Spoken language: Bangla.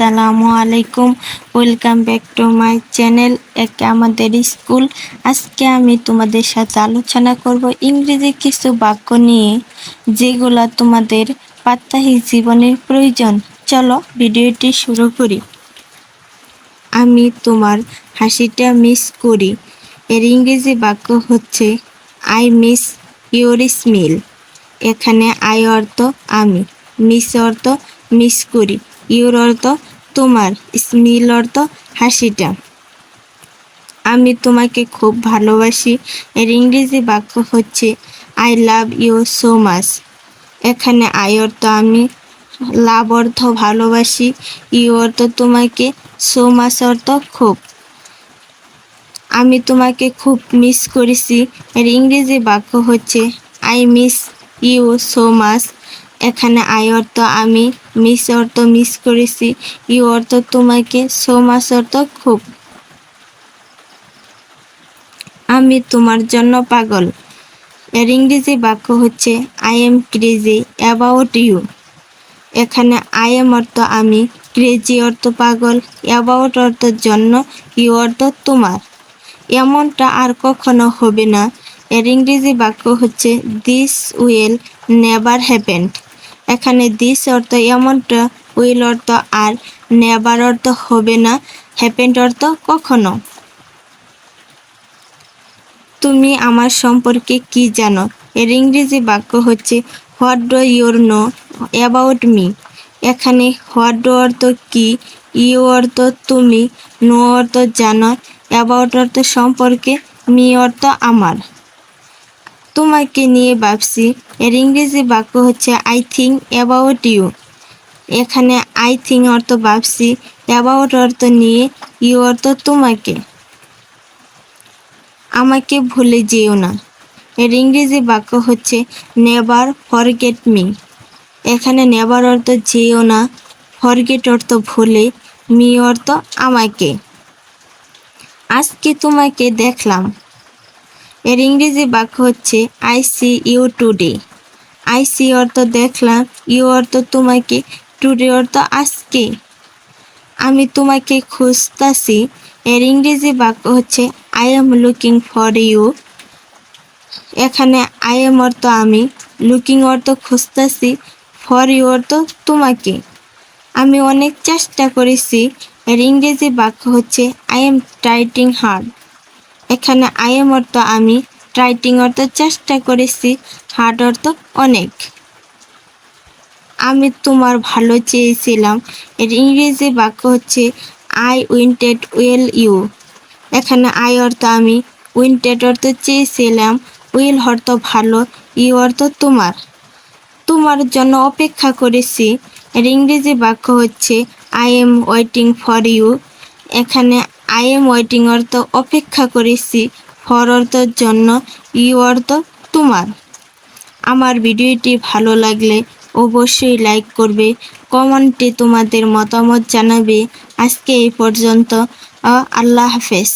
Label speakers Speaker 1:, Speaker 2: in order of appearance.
Speaker 1: আসসালামু আলাইকুম। Welcome back to my channel একে আমাদের স্কুল। আজকে আমি তোমাদের সাথে আলোচনা করব ইংরেজি কিছু বাক্য নিয়ে, যেগুলো তোমাদের প্রাত্যহিক জীবনের প্রয়োজন। চলো ভিডিওটি শুরু করি। আমি তোমার হাসিটা মিস করি। এর ইংরেজি বাক্য হচ্ছে আই মিস ইউর স্মিল এখানে আই অর্থ আমি। মিস অর্থ মিস করি। ইউর অর্থ তোমার, স্মিল অর্থ হাসিটা। আমি তোমাকে খুব ভালোবাসি। এর ইংরেজি বাক্য হচ্ছে I love you so much এখানে আই অর্থ আমি, লাভ অর্থ ভালোবাসি ইউ অর্থ তোমাকে সো মাচ অর্থ খুব। আমি তোমাকে খুব মিস করেছি। এর ইংরেজি বাক্য হচ্ছে I miss you so much এখানে আই অর্থ আমি মিস অর্থ মিস করেছি ইউ অর্থ তোমাকে সো মাস অর্থ খুব। আমি তোমার জন্য পাগল। এর ইংরেজি বাক্য হচ্ছে I am crazy about you এখানে আই এম অর্থ আমি ক্রেজি অর্থ পাগল অ্যাবাউট অর্থ জন্য ইউ অর্থ তোমার। এমনটা আর কখনো হবে না। এর ইংরেজি বাক্য হচ্ছে দিস উইল নেভার হ্যাপেন্ড এখানে দিস অর্থ এমনটা উইল অর্থ আর নেবার অর্থ হবে না হ্যাপেন্ড অর্থ কখনো। তুমি আমার সম্পর্কে কি জানো? এর ইংরেজি বাক্য হচ্ছে what do your know about me এখানে হোয়াট ডো অর্থ কি ইউ অর্থ তুমি নো অর্থ জানো অ্যাবাউট অর্থ সম্পর্কে মি অর্থ আমার। তোমাকে নিয়ে ভাবছি। এর ইংরেজি বাক্য হচ্ছে আই থিঙ্ক অ্যাবাউট ইউ এখানে আই থিঙ্ক অর্থ ভাবছি অ্যাবাউট অর্থ নিয়ে ইউ অর্থ তোমাকে। আমাকে ভুলে যেও না। এর ইংরেজি বাক্য হচ্ছে নেভার ফরগেট মি এখানে নেভার অর্থ যেও না ফরগেট অর্থ ভুলে মি অর্থ আমাকে। আজকে তোমাকে দেখলাম। এর ইংরেজি বাক্য হচ্ছে I see you today I see অর্থ দেখলাম ইউ অর্থ তোমাকে টুডে অর্থ আজকে আমি তোমাকে খুঁজতাছি এর ইংরেজি বাক্য হচ্ছে I am looking for you এখানে আই এম অর্থ আমি লুকিং অর্থ খুঁজতেছি ফর ইউ অর্থ তোমাকে আমি অনেক চেষ্টা করেছি, এর ইংরেজি বাক্য হচ্ছে আই এম টাইটিং হার্ড এখানে আই এম অর্থ আমি রাইটিং অর্থ চেষ্টা করেছি হার্ড অর্থ অনেক। আমি তোমার ভালো চেয়েছিলাম। এর ইংরেজি বাক্য হচ্ছে আই উইন্টেড উইল ইউ এখানে আই অর্থ আমি উইন্টেড অর্থ চেয়েছিলাম উইল অর্থ ভালো ইউ অর্থ তোমার। তোমার জন্য অপেক্ষা করেছি। এর ইংরেজি বাক্য হচ্ছে I am waiting for you এখানে আই এম ওয়েটিং অর্থ অপেক্ষা করেছি। ফর অর্থর জন্য ইউ অর্থ তোমার। আমার ভিডিওটি ভালো লাগলে অবশ্যই লাইক করবে, কমেন্টে তোমাদের মতামত জানাবে। আজকে এই পর্যন্ত আল্লাহ হাফেজ।